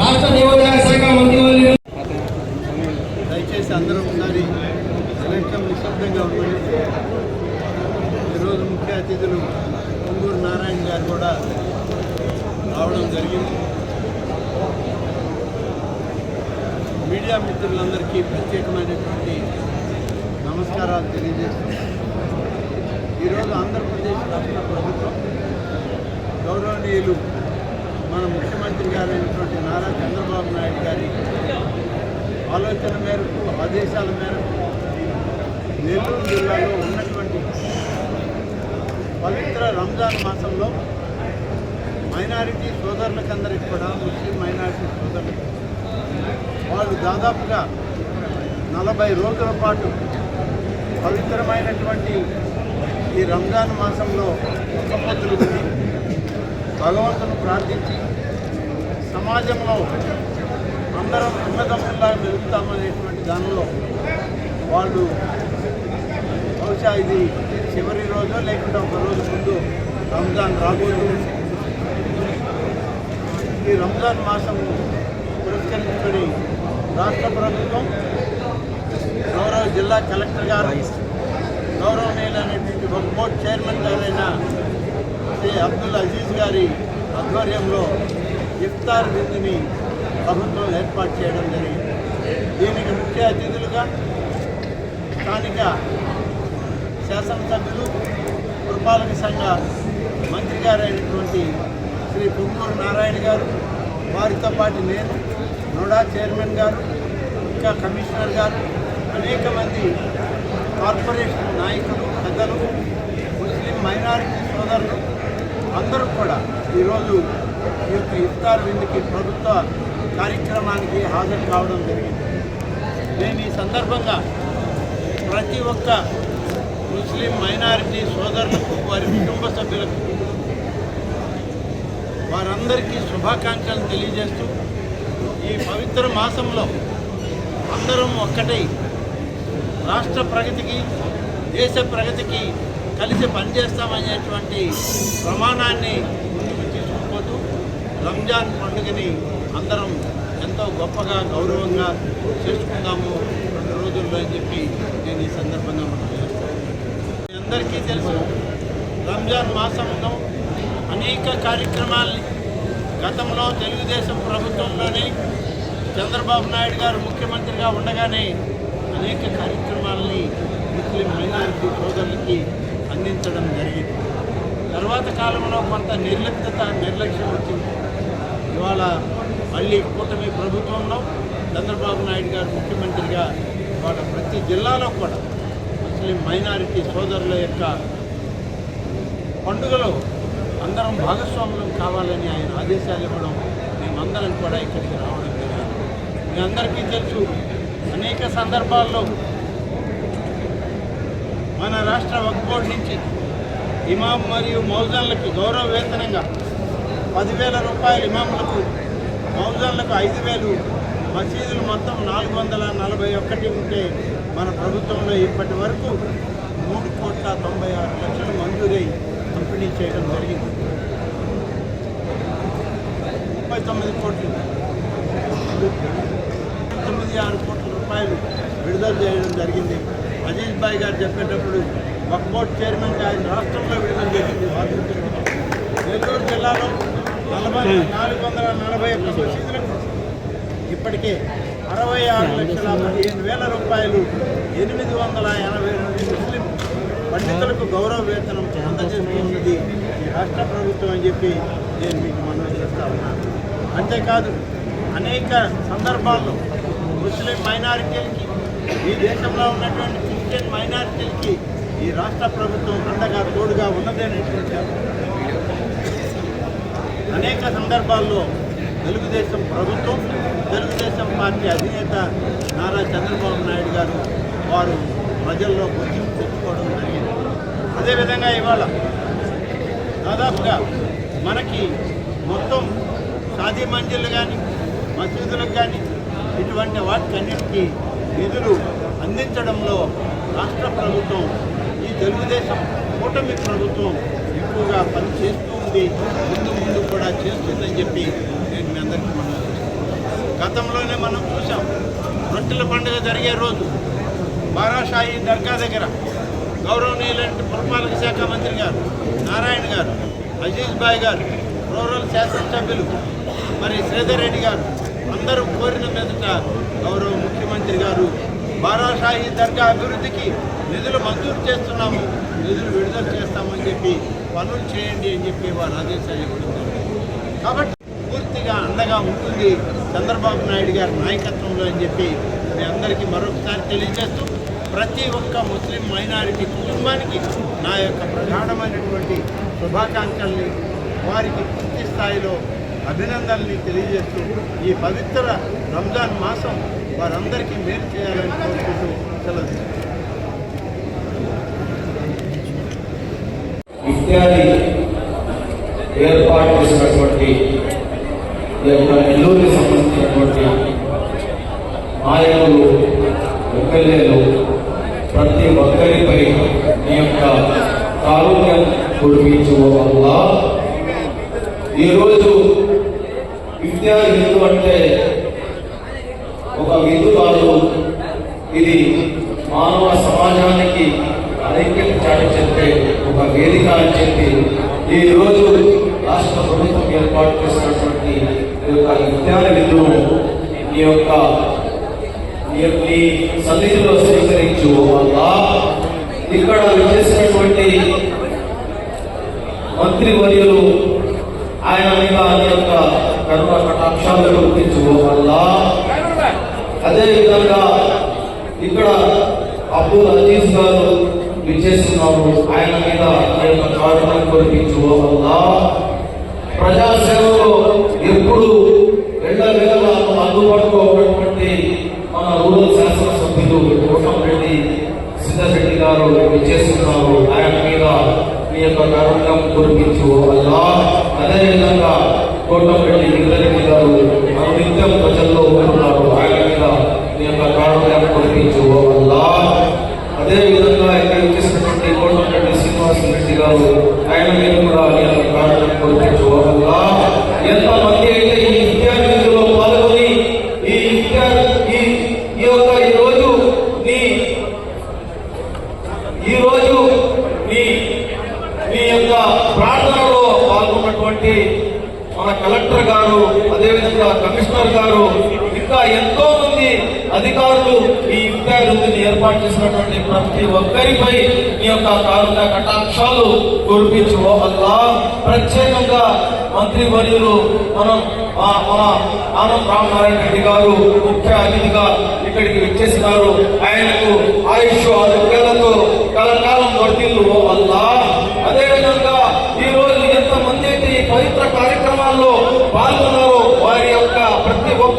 రాష్ట్ర శాఖ దయచేసి అందరూ ఉండాలి. నిమిషం నిశ్శబ్దంగా ఉండాలి. ఈరోజు ముఖ్య అతిథులు పొంగూరు నారాయణ గారు కూడా రావడం జరిగింది. మీడియా మిత్రులందరికీ ప్రత్యేకమైనటువంటి నమస్కారాలు తెలియజేస్తున్నాను. ఈరోజు ఆంధ్రప్రదేశ్ రాష్ట్ర ప్రభుత్వం గౌరవనీయులు మన ముఖ్యమంత్రి గారైనటువంటి నారా చంద్రబాబు నాయుడు గారి ఆలోచన మేరకు ఆదేశాల మేరకు నెల్లూరు జిల్లాలో ఉన్నటువంటి పవిత్ర రంజాన్ మాసంలో మైనారిటీ సోదరులకందరికి కూడా ముస్లిం మైనారిటీ సోదరులకు వాళ్ళు దాదాపుగా నలభై రోజుల పాటు పవిత్రమైనటువంటి ఈ రంజాన్ మాసంలో ఒక్క పొద్దులు భగవంతుని ప్రార్థించి సమాజంలో అందరం అన్నదమ్ముల్లాగా మెలుగుతామనేటువంటి దానిలో వాళ్ళు బహుశా ఇది చివరి రోజు లేకుంటే ఒక రోజు ముందు రంజాన్ రాబోతుంది ఈ రంజాన్ మాసం పురస్కరించుకొని రాష్ట్ర ప్రభుత్వం గౌరవ జిల్లా కలెక్టర్ గారు గౌరవనీయులైనటువంటి ఒక బోర్డు చైర్మన్ గారైన శ్రీ అబ్దుల్ అజీజ్ గారి ఆధ్వర్యంలో ఇఫ్తార్ విందుని ప్రభుత్వం ఏర్పాటు చేయడం జరిగింది. దీనికి ముఖ్య అతిథులుగా స్థానిక శాసనసభ్యులు పురపాలక సంఘ మంత్రి గారైనటువంటి శ్రీ పొంగూరు నారాయణ గారు వారితో పాటు నేను నోడా చైర్మన్ గారు ఇంకా కమిషనర్ గారు అనేక మంది కార్పొరేషన్ నాయకులు పెద్దలు మైనారిటీ సోదరులు అందరూ కూడా ఈరోజు ఈ యొక్క ఇఫ్తార్ విందుకి ప్రభుత్వ కార్యక్రమానికి హాజరు కావడం జరిగింది. నేను ఈ సందర్భంగా ప్రతి ఒక్క ముస్లిం మైనారిటీ సోదరులకు వారి కుటుంబ సభ్యులకు వారందరికీ శుభాకాంక్షలు తెలియజేస్తూ ఈ పవిత్ర మాసంలో అందరం ఒక్కటై రాష్ట్ర ప్రగతికి దేశ ప్రగతికి కలిసి పనిచేస్తామనేటువంటి ప్రమాణాన్ని ముందుకు తీసుకుపోతూ రంజాన్ పండుగని అందరం ఎంతో గొప్పగా గౌరవంగా చేసుకుందాము. రెండు రోజుల్లో అని చెప్పి నేను ఈ సందర్భంగా మనం మీ అందరికీ తెలుసు రంజాన్ మాసంలో అనేక కార్యక్రమాల్ని గతంలో తెలుగుదేశం ప్రభుత్వంలోనే చంద్రబాబు నాయుడు గారు ముఖ్యమంత్రిగా ఉండగానే అనేక కార్యక్రమాలని ముస్లిం మైనారిటీ సోదరులకి అందించడం జరిగింది. తర్వాత కాలంలో కొంత నిర్లిప్తత నిర్లక్ష్యం వచ్చింది. ఇవాళ మళ్ళీ కూటమి ప్రభుత్వంలో చంద్రబాబు నాయుడు గారు ముఖ్యమంత్రిగా ఇవాళ ప్రతి జిల్లాలో కూడా ముస్లిం మైనారిటీ సోదరుల యొక్క పండుగలో అందరం భాగస్వాములం కావాలని ఆయన ఆదేశాలు ఇవ్వడం మేమందరం కూడా ఇక్కడికి రావడం జరిగింది. మీ అందరికీ తెలుసు అనేక సందర్భాల్లో మన రాష్ట్ర వక్ఫ్ నుంచి ఇమాం మరియు మౌజన్లకు గౌరవ వేతనంగా పదివేల రూపాయలు ఇమాములకు మౌజన్లకు ఐదు వేలు మసీదులు మొత్తం నాలుగు వందల నలభై ఒకటి ఉంటే మన ప్రభుత్వంలో ఇప్పటి వరకు మూడు కోట్ల తొంభై ఆరు లక్షలు మంజూరై పంపిణీ చేయడం జరిగింది. ముప్పై తొమ్మిది కోట్లు తొమ్మిది ఆరు కోట్ల రూపాయలు విడుదల చేయడం జరిగింది. అజీజ్ భాయ్ గారు చెప్పేటప్పుడు ఒక బోర్డు చైర్మన్గా ఆయన రాష్ట్రంలో విడుదల చేసింది నెల్లూరు జిల్లాలో నలభై నాలుగు వందల నలభై ఒక్క మసీదులకు ఇప్పటికే అరవై ఆరు లక్షల పదిహేను వేల రూపాయలు ఎనిమిది వందల ఎనభై రెండు ముస్లిం పండితులకు గౌరవ వేతనం అందజేస్తున్నది ఈ రాష్ట్ర ప్రభుత్వం అని చెప్పి నేను మీకు మనవి చేస్తా ఉన్నాను. అంతేకాదు అనేక సందర్భాల్లో ముస్లిం మైనారిటీలకి ఈ దేశంలో ఉన్నటువంటి క్రిస్టియన్ మైనారిటీలకి ఈ రాష్ట్ర ప్రభుత్వం అండగా తోడుగా ఉన్నదనేటువంటి అనేక సందర్భాల్లో తెలుగుదేశం ప్రభుత్వం తెలుగుదేశం పార్టీ అధినేత నారా చంద్రబాబు నాయుడు గారు వారు ప్రజల్లో గుర్తింపు తెచ్చుకోవడం జరిగింది. అదేవిధంగా ఇవాళ దాదాపుగా మనకి మొత్తం షాదీ మంజిళ్ళు కానీ మసీదులకు కానీ ఇటువంటి వాటికన్నిటికీ నిధులు అందించడంలో రాష్ట్ర ప్రభుత్వం ఈ తెలుగుదేశం కూటమి ప్రభుత్వం ఎక్కువగా పనిచేస్తూ ఉంది. ముందు ముందు కూడా చేస్తుందని చెప్పి నేను మీ అందరికీ మనం గతంలోనే మనం చూసాం రొట్టెల పండుగ జరిగే రోజు బారాషాయి దర్గా దగ్గర గౌరవనీయులంటి పురపాలక శాఖ మంత్రి గారు నారాయణ గారు అజీజ్ బాయ్ గారు రూరల్ శాసనసభ్యులు మరి శ్రీధర్ రెడ్డి గారు అందరూ కోరిన మీదట గౌరవ ముఖ్యమంత్రి గారు బారాషాహి దర్గా అభివృద్ధికి నిధులు మంజూరు చేస్తున్నాము. నిధులు విడుదల చేస్తామని చెప్పి పనులు చేయండి అని చెప్పి వారు ఆదేశాలు ఇవ్వడం కాబట్టి పూర్తిగా అండగా ఉంటుంది చంద్రబాబు నాయుడు గారి నాయకత్వంలో అని చెప్పి మీ అందరికీ మరొకసారి తెలియజేస్తూ ప్రతి ఒక్క ముస్లిం మైనారిటీ కుటుంబానికి నా యొక్క ప్రధానమైనటువంటి శుభాకాంక్షల్ని వారికి పూర్తి స్థాయిలో అభినందనల్ని తెలియజేస్తూ ఈ పవిత్ర రంజాన్ మాసం వారందరికీ మేలు చేయాలని కోరుకుంటూ సెలవు ఇత్యాది ఏర్పాటు చేసినటువంటి ఈ యొక్క నెల్లూరుకి సంబంధించినటువంటి నాయకులు ఎమ్మెల్యేలు ప్రతి ఒక్కరిపై మీ యొక్క కారుణ్యం కురిపించు ఈరోజు విద్యా విధులు అంటే ఒక విధు కాదు. ఇది మానవ సమాజానికి ఐక్యత చాటి చెప్పే ఒక వేదిక అని చెప్పి ఈ రోజు రాష్ట్ర ప్రభుత్వం ఏర్పాటు చేసినటువంటి ఈ యొక్క విజ్ఞాన విధులు ఈ యొక్క ఈ యొక్క ఈ సన్నిధిలో స్వీకరించు వల్ల ఇక్కడ చేసినటువంటి మంత్రి వర్యులు ఆయన మీద యొక్క కరుణ కటాక్షాలు గుర్తించు వల్ల అదేవిధంగా ఇక్కడ అబ్దుల్ అజీజ్ గారు విచ్చేస్తున్నారు ఆయన మీద కారణం కురిపించు వల్ల ప్రజాసేవలో ఎప్పుడు రెండ వేల అందుబాటులో ఉన్నటువంటి మన రూరల్ శాసనసభ్యులు కోటంరెడ్డి సిద్ధారెడ్డి గారు విచ్చేస్తున్నారు ఆయన మీద మీ యొక్క కారణం కురిపించు వల్ల అదేవిధంగా కోటంరెడ్డి ఇంద్రెడ్డి గారు నిత్యం ప్రజల్లో ఉంటున్నారు ఆయన మీద మీ యొక్క కారణం కురిపించు వల్ల అదే విధంగా ఇక్కడ వచ్చేసినటువంటి కోటంరెడ్డి శ్రీనివాస రెడ్డి గారు ఆయన మీద కూడా మీ యొక్క కారణం కురిపించు వల్ల ఎంతమంది అయితే ఈ విద్యార్థులలో పాల్గొని ఈ విద్యా ఈ ఈ యొక్క ఈ రోజు నీ ఈ రోజు మీ మీ యొక్క ప్రార్థనలో పాల్గొన్నటువంటి మన కలెక్టర్ గారు అదేవిధంగా కమిషనర్ గారు ఇంకా ఎంతో మంది అధికారులు ఈ విద్యార్థులను ఏర్పాటు చేసినటువంటి ప్రతి ఒక్కరిపై మీ యొక్క కారుణ కటాక్షాలు కురిపించు వల్ల ప్రత్యేకంగా మంత్రి వర్యులు మనం మన ఆనంద్ రామనారాయణ రెడ్డి గారు ముఖ్య అతిథిగా ఇక్కడికి విచ్చేసినారు. ఆయనకు ఆయుష్ ఆరోగ్యాలతో కలకాలం వర్తిల్లు వల్ల అదేవిధంగా ఈ రోజు ఎంతమంది అయితే ఈ పవిత్ర